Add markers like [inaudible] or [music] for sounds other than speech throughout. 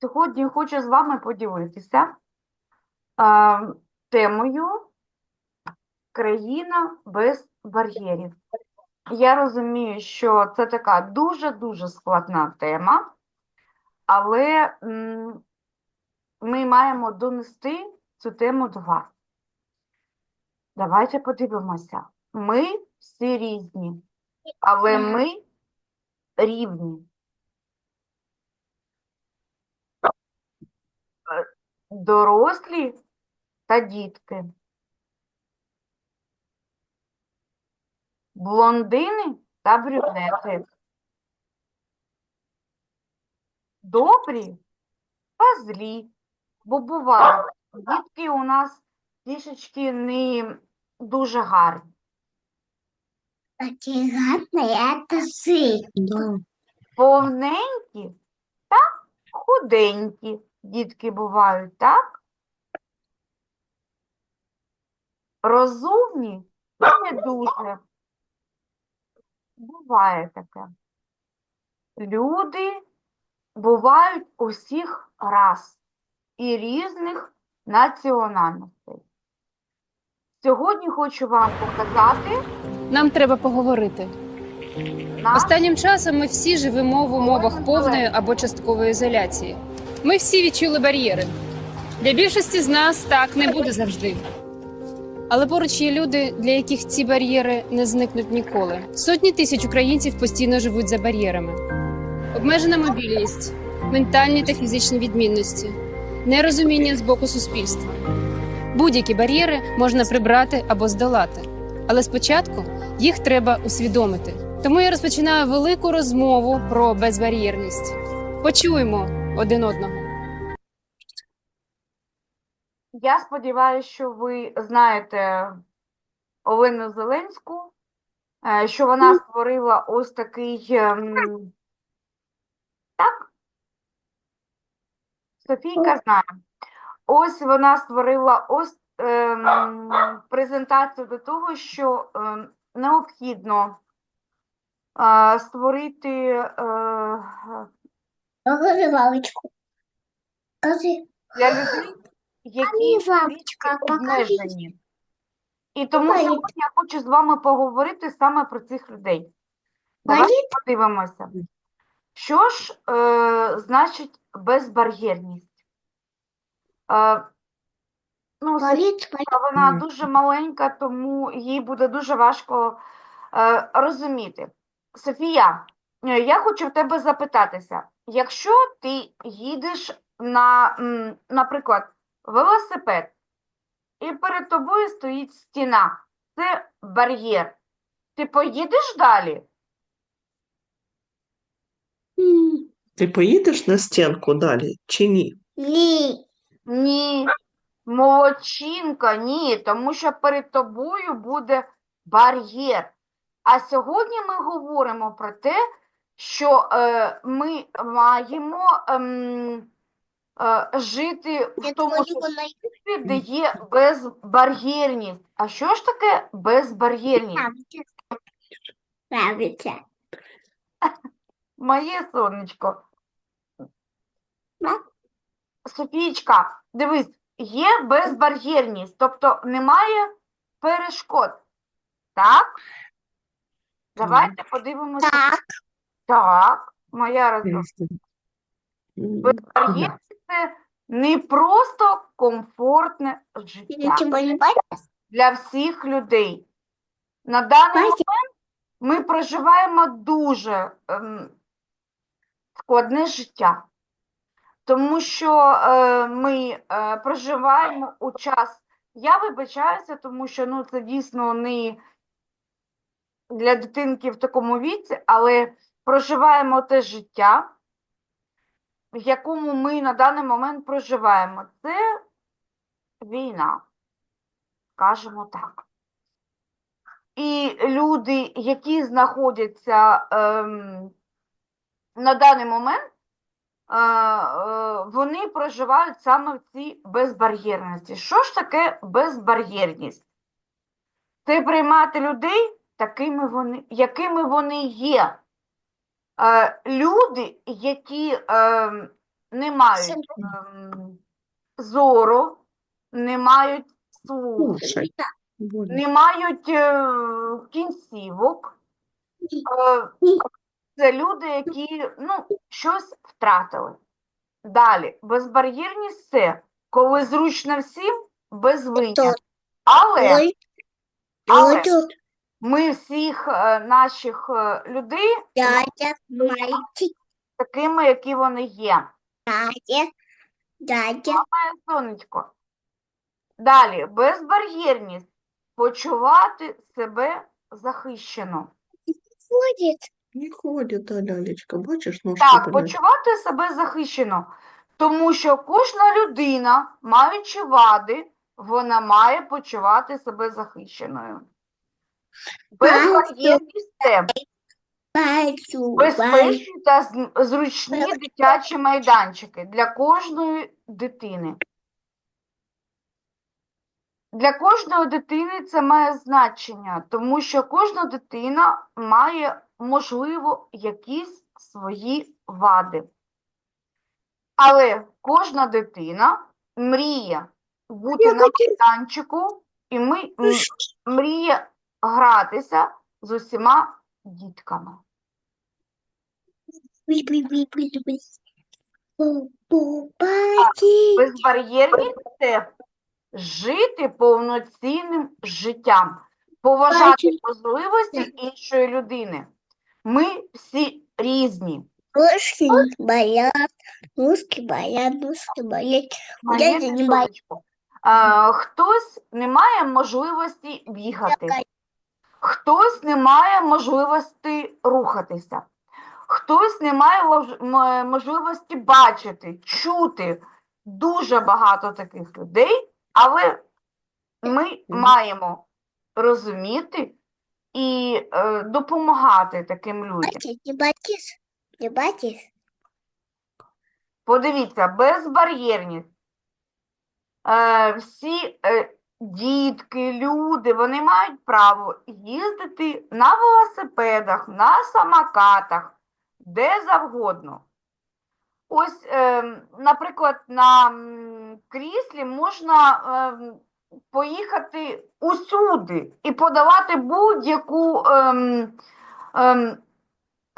Сьогодні хочу з вами поділитися е, темою Країна без бар'єрів. Я розумію, що це така дуже-дуже складна тема, але м, ми маємо донести цю тему до вас. Давайте подивимося. Ми всі різні, але ми рівні. Е, Дорослі та дітки. Блондини та брюнети. Добрі та злі. Бо бувають, дітки у нас трішечки не дуже гарні. Такие гадные, это сы. Да. Повненькі та худенькі дітки бувають, так? Розумні і не дуже. Буває таке. Люди бувають усіх рас і різних національностей. Сьогодні хочу вам показати Нам треба поговорити. наш Останнім часом ми всі живемо в умовах повної або часткової ізоляції. Ми всі відчули бар'єри. Для більшості з нас так не буде завжди. Але поруч є люди, для яких ці бар'єри не зникнуть ніколи. Сотні тисяч українців постійно живуть за бар'єрами. Обмежена мобільність, ментальні та фізичні відмінності, нерозуміння з боку суспільства. Будь-які бар'єри можна прибрати або здолати. Але спочатку їх треба усвідомити. Тому я розпочинаю велику розмову про безбар'єрність. Почуємо один одного. Я сподіваюся, що ви знаєте Олену Зеленську, е, що вона створила ось такий. ем, Так? Софійка знає. Ось вона створила ось ем, презентацію до того, що ем, необхідно е, створити е, Покажи лавочку. Покажи. для людей, які покажи. обмежені. І тому Покажи. сьогодні я хочу з вами поговорити саме про цих людей. Давайте подивимося. Що ж е, значить безбар'єрність? Е, ну, Болит, болит. Вона Мгм. дуже маленька, тому їй буде дуже важко е, розуміти. Софія, я хочу в тебе запитатися, якщо ти їдеш на, наприклад, велосипед, і перед тобою стоїть стіна, це бар'єр, ти поїдеш далі? Ти поїдеш на стінку далі чи ні? Ли. Ні, молодчинка, ні, тому що перед тобою буде бар'єр. А сьогодні ми говоримо про те, що е, ми маємо ем, е, жити в тому суспільстві, де є безбар'єрність. А що ж таке безбар'єрність? Моє сонечко. Да. Софійчка, дивись, є безбар'єрність, тобто немає перешкод. Так? Давайте подивимося. Так. Так, моя розумна. М, Безбар'єрність це не просто комфортне життя для всіх людей. На даний момент ми проживаємо дуже ем, складне життя, тому що е, ми е, проживаємо у час. Я вибачаюся, тому що ну, це дійсно не для дитинки в такому віці, але проживаємо те життя, в якому ми на даний момент проживаємо. Це війна, скажімо так. І люди, які знаходяться ем, на даний момент, е, е, вони проживають саме в цій безбар'єрності. Що ж таке безбар'єрність? Це приймати людей такими вони, якими вони є. Е, люди, які е, не мають ем, зору, не мають слуху, не мають е, кінцівок. Е, Це люди, які ну, щось втратили. Далі, безбар'єрність це коли зручно всім, без винятку. Але Але- тут ми всіх е, наших е, людей дядя, мальчик, такими, які вони є. дядя, дядя, Моє сонечко. Далі, безбар'єрність почувати себе захищено. ходит. Не ходит, да, лялечка, бачиш, ножки Так, болять. почувати себе захищено, тому що кожна людина, маючи вади, вона має почувати себе захищеною. Безбар'єрність це Пальцу, безпечні та з- зручні дитячі майданчики для кожної дитини. Для кожної дитини це має значення, тому що кожна дитина має, можливо, якісь свої вади. Але кожна дитина мріє бути на майданчику і ми, м- мріє гратися з усіма дітками. Безбар'єрність це жити повноцінним життям, поважати можливості іншої людини. Ми всі різні. Ушки болят, ушки болят, ушки болят. Моє Я не бачу. Хтось не має можливості бігати, хтось не має можливості рухатися, хтось не має можливості бачити, чути. Дуже багато таких людей, але ми маємо розуміти і е, допомагати таким людям. Не батис, не батис. Подивіться, безбар'єрність. Е, всі е, дітки, люди, вони мають право їздити на велосипедах, на самокатах, де завгодно. Ось, е, наприклад, на кріслі можна е, поїхати усюди і подавати будь-яку, ем, ем,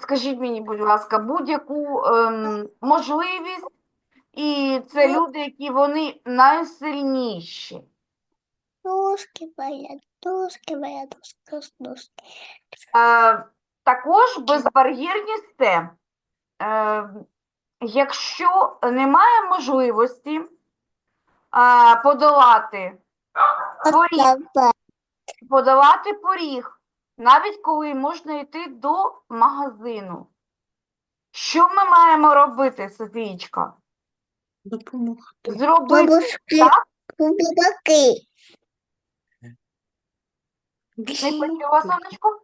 скажіть мені, будь ласка, будь-яку ем, можливість, і це люди, які вони найсильніші. Ушки болят, ушки болят, ушки, ушки. Е, також безбар'єрність це, е, якщо немає можливості е, подолати поріг, подолати поріг, навіть коли можна йти до магазину. Що ми маємо робити, Софієчка? Допомогти. Зробити Бабушки, так. Не почула, сонечко?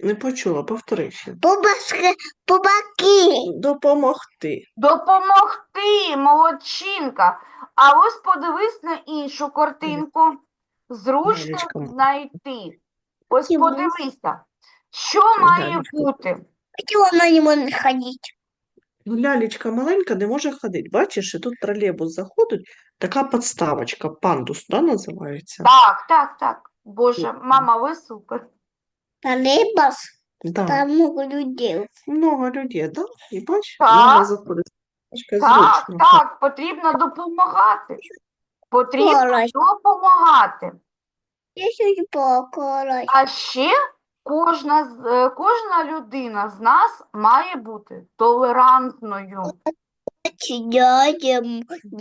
Не почула, повтори ще. Бабушки, бабаки. Допомогти. Допомогти, молодчинка. А ось подивись на іншу картинку. Зручно Лялечка. знайти. Ось подивися, що має Лялечка. бути. Почему она не может ходить? Ну, лялечка маленька не може ходити. Бачиш, і тут тролейбус заходить, така подставочка, пандус, да, називається? Так, так, так. Боже, мама, ви супер. Троллейбус, Да. там много людей. Много людей, да? І бач, Так. мама заходить. Так, зручно. так, потрібно допомагати. Потрібно Коротко. допомагати. Я сегодня покороче. А ще кожна, з- е, кожна людина з нас має бути толерантною.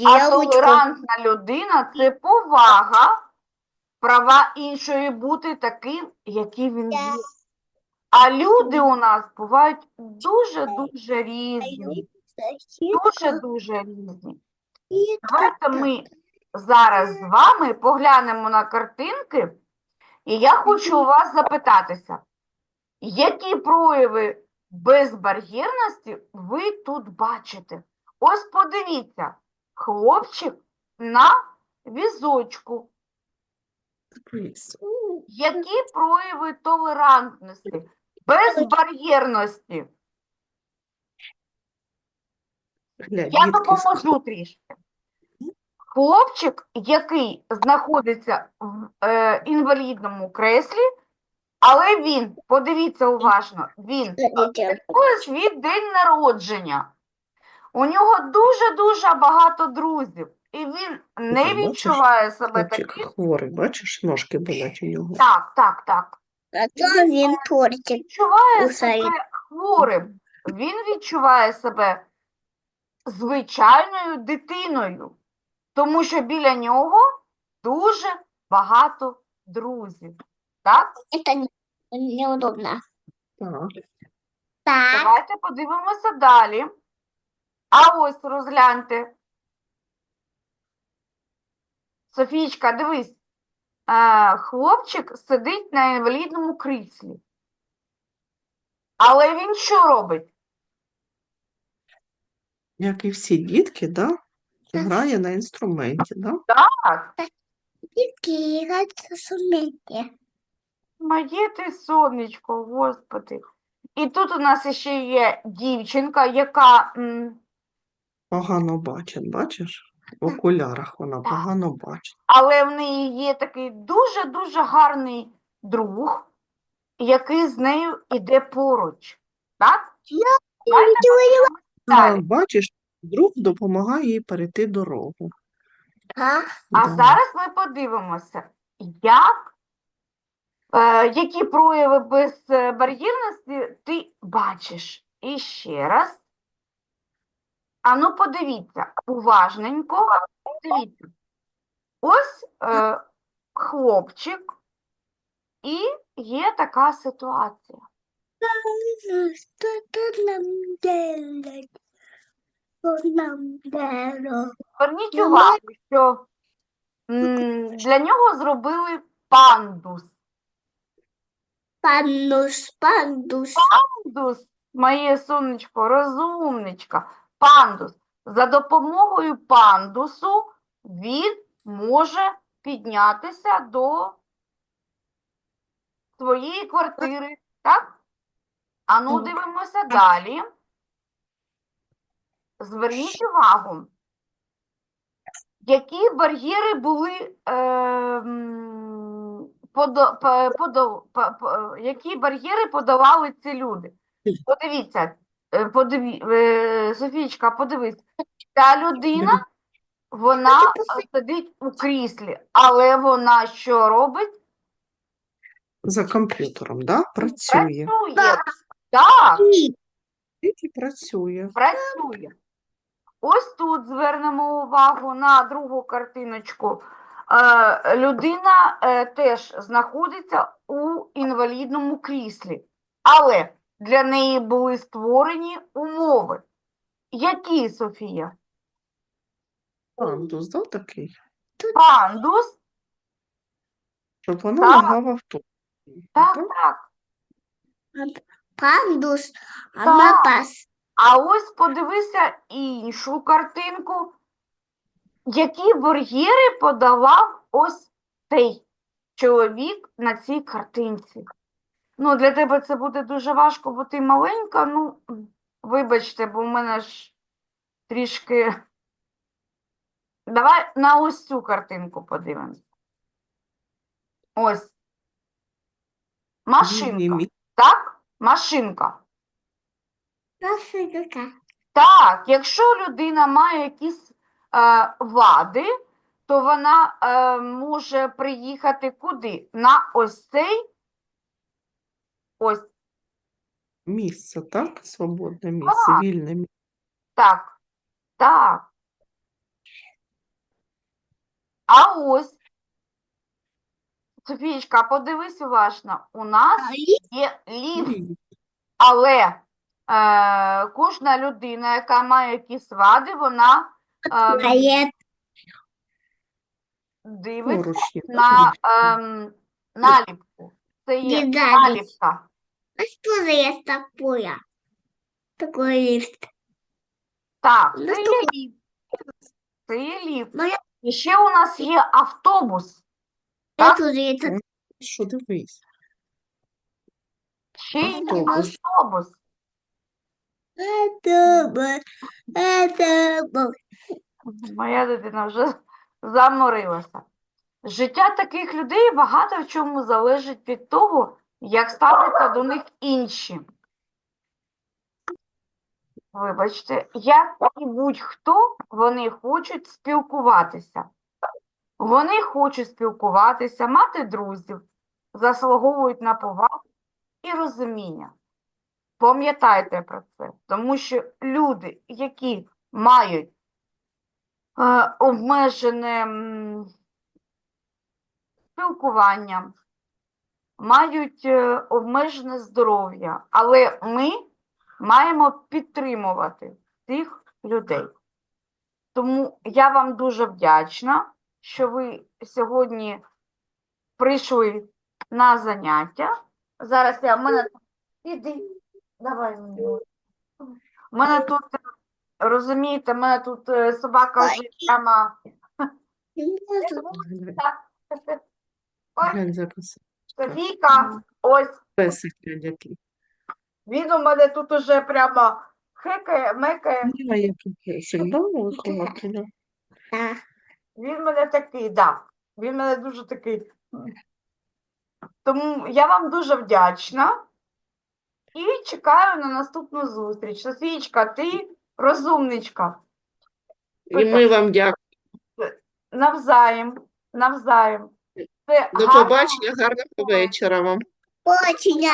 А толерантна людина це повага, права іншої бути таким, який він є. А люди у нас бувають дуже-дуже різні. Дуже-дуже різні. Давайте ми зараз з вами поглянемо на картинки, і я хочу у вас запитатися, які прояви безбар'єрності ви тут бачите? Ось подивіться, хлопчик на візочку. Які прояви толерантності, безбар'єрності? Я допоможу трішки. Хлопчик, який знаходиться в е, інвалідному креслі, але він, подивіться уважно, він святкує свій день народження. У нього дуже-дуже багато друзів і він не бачиш, відчуває себе хлопчик таким. хворий, бачиш, ножки болять у нього. Так, так, так. А то він тортик. відчуває себе хворим. Він відчуває себе звичайною дитиною, тому що біля нього дуже багато друзів. Так? Это не- неудобно. Так. Так. Давайте подивимося далі. А ось розгляньте. Софійчка, дивись. Е, хлопчик сидить на інвалідному кріслі. Але він що робить? Як і всі дітки, да? Грає на інструменті, да? Так, Дітки граються сумети. моє ти сонечко, господи. І тут у нас ще є дівчинка, яка м, Погано бачить, бачиш? В окулярах вона погано бачить. але в неї є такий дуже-дуже гарний друг, який з нею іде поруч. Так? Давайте подивимось А, далі. бачиш, друг допомагає їй перейти дорогу. А Да. зараз ми подивимося, як, е, які прояви безбар'єрності ти бачиш. І ще раз. Ану, подивіться, уважненько, дивіться. Ось е, хлопчик, і є така ситуація. Что тут нам делать? Что нам делать? Зверніть увагу, що м, для нього зробили пандус. Пандус, пандус. Пандус, моє сонечко, розумничка, пандус. За допомогою пандусу він може піднятися до своєї квартири, так? А ну, дивимося далі. Зверніть увагу, які бар'єри були, е, подо, по- подо, по- по- які бар'єри подолали ці люди? Подивіться, е, подиві, е, Софійчка, подивись, ця людина, вона е, сидить у кріслі, але вона що робить? За комп'ютером, да? Працює. Працює. Так, Тільки працює. працює. Ось тут звернемо увагу на другу картиночку. Е, людина е, теж знаходиться у інвалідному кріслі, але для неї були створені умови. Які, Софія? Пандус, да, такий? Пандус, Щоб вона Так. могла в авто. так, Так? так. Пандус. Так. мапас. А ось подивися іншу картинку. Які бар'єри подавав ось цей чоловік на цій картинці? Ну, для тебе це буде дуже важко, бо ти маленька. Ну, вибачте, бо в мене ж трішки. Давай на ось цю картинку подивимось. Ось. Машинка. Так? Машинка. Машинка. Так, якщо людина має якісь е, вади, то вона е, може приїхати куди? На ось цей ось Місце, так? Свободне місце, вільне місце. так. Так. А ось, Софієчка, подивись уважно, у нас є ліфт. Але е, кожна людина, яка має якісь вади, вона е, дивиться Поручні. на ем, наліпку. Це є Дідалість. наліпка. А что за есть такое? Такой лифт. Так, Ну, це то- є ліфт. Це є ліфт. Ну, я- І ще у нас є автобус. Я Так. тут это Що дивись? Ще є Автобус. автобус. автобус. Это был. Моя дитина вже [laughs] заморилася. Життя таких людей багато в чому залежить від того, як ставляться до них інші. Вибачте, як і будь-хто, вони хочуть спілкуватися. Вони хочуть спілкуватися, мати друзів, заслуговують на повагу і розуміння. Пам'ятайте про це, тому що люди, які мають е, обмежене спілкування, мають е, обмежене здоров'я, але ми маємо підтримувати цих людей. Тому я вам дуже вдячна, що ви сьогодні прийшли на заняття. Зараз я в мене тут- іди, давай мені. У мене тут, розумієте, в мене тут е, собака вже прямо. Глянь, зараз. Софійка, ось Песик глянь, який. він у мене тут уже прямо хекає, мекає. Який песик, да, вихователя? Да. Він мене такий, да. Він мене дуже такий. Тому я вам дуже вдячна і чекаю на наступну зустріч. Софійчка, ти розумничка. І ми вам дякуємо. Навзаєм, навзаєм. До гарного побачення, гарного вечора вам. Очень.